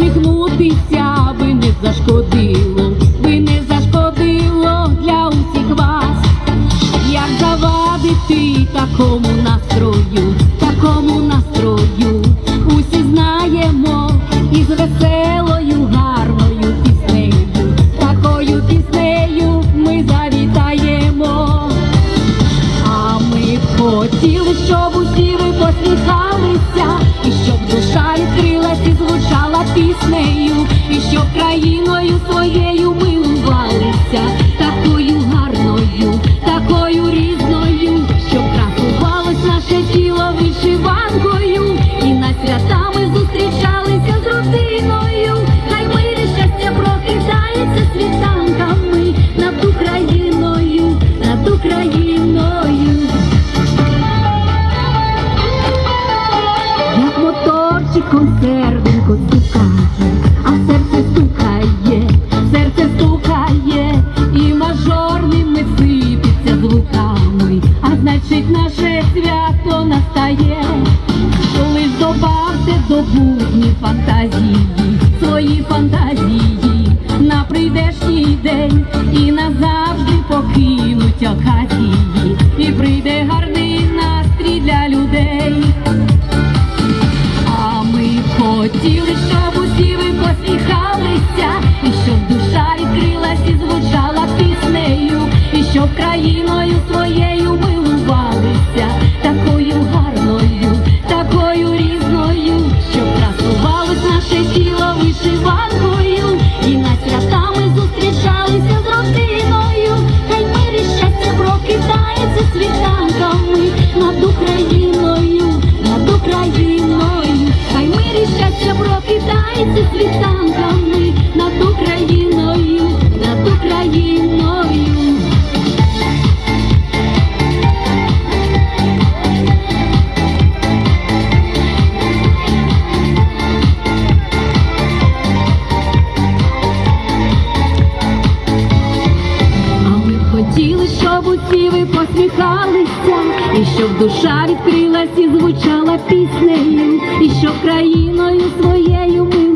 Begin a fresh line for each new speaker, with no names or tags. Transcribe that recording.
посміхнутися аби не зашкодило, серденько стукає, а серце стукає, серце стукає, і мажорними сипеться звуками, а значить наше свято настає. Лиш добавте до будні фантазії, свої фантазії на прийдешній день і назавжди покинуть оказії, і прийде гарний настрій для людей. Хотіли, щоб усі ви посміхалися, і щоб душа відкрилась і звучала піснею, і щоб країною своєю ви посміхалися, і щоб душа відкрилась і звучала піснею, і щоб країною своєю милувалися,